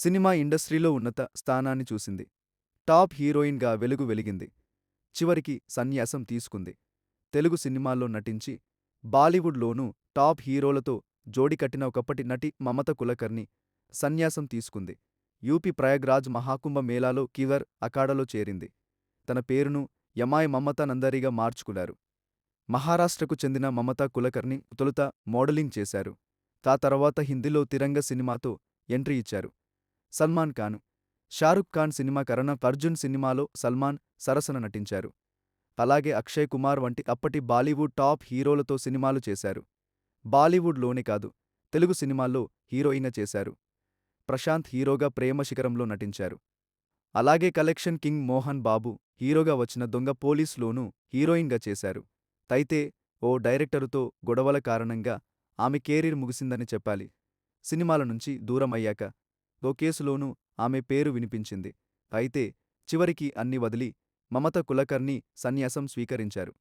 Cinema ఇండస్ట్రీలో ఉన్నత స్థానాన్ని చూసింది. టాప్ హీరోయిన్గా వెలుగు వెలిగింది. చివరికి సన్యాసం తీసుకుంది. తెలుగు సినిమాల్లో నటించి బాలీవుడ్లోనూ టాప్ హీరోలతో జోడి కట్టిన ఒకప్పటి నటి మమత కులకర్ణి సన్యాసం తీసుకుంది. యూపీ ప్రయాగ్రాజ్ మహాకుంభ మేళాలో కివర్ అకాడలో చేరింది. తన పేరును యమాయ్ మమత నందరిగా మార్చుకున్నారు. మహారాష్ట్రకు చెందిన మమతా కులకర్ణి తొలుత మోడలింగ్ చేశారు. తా తర్వాత హిందీలో తిరంగ సినిమాతో ఎంట్రీ ఇచ్చారు. సల్మాన్ ఖాన్ షారుఖ్ ఖాన్ సినిమా కరణ అర్జున్ సినిమాలో సల్మాన్ సరసన నటించారు. అలాగే అక్షయ్ కుమార్ వంటి అప్పటి బాలీవుడ్ టాప్ హీరోలతో సినిమాలు చేశారు. బాలీవుడ్లోనే కాదు తెలుగు సినిమాల్లో హీరోయిన్గా చేశారు. ప్రశాంత్ హీరోగా ప్రేమ శిఖరంలో నటించారు. అలాగే కలెక్షన్ కింగ్ మోహన్ బాబు హీరోగా వచ్చిన దొంగ పోలీస్లోనూ హీరోయిన్గా చేశారు. అయితే ఓ డైరెక్టరుతో గొడవల కారణంగా ఆమె కెరీర్ ముగిసిందని చెప్పాలి. సినిమాల నుంచి దూరం అయ్యాక ఓ కేసులోనూ ఆమె పేరు వినిపించింది. అయితే చివరికి అన్ని వదిలి మమత కులకర్ణి సన్యాసం స్వీకరించారు.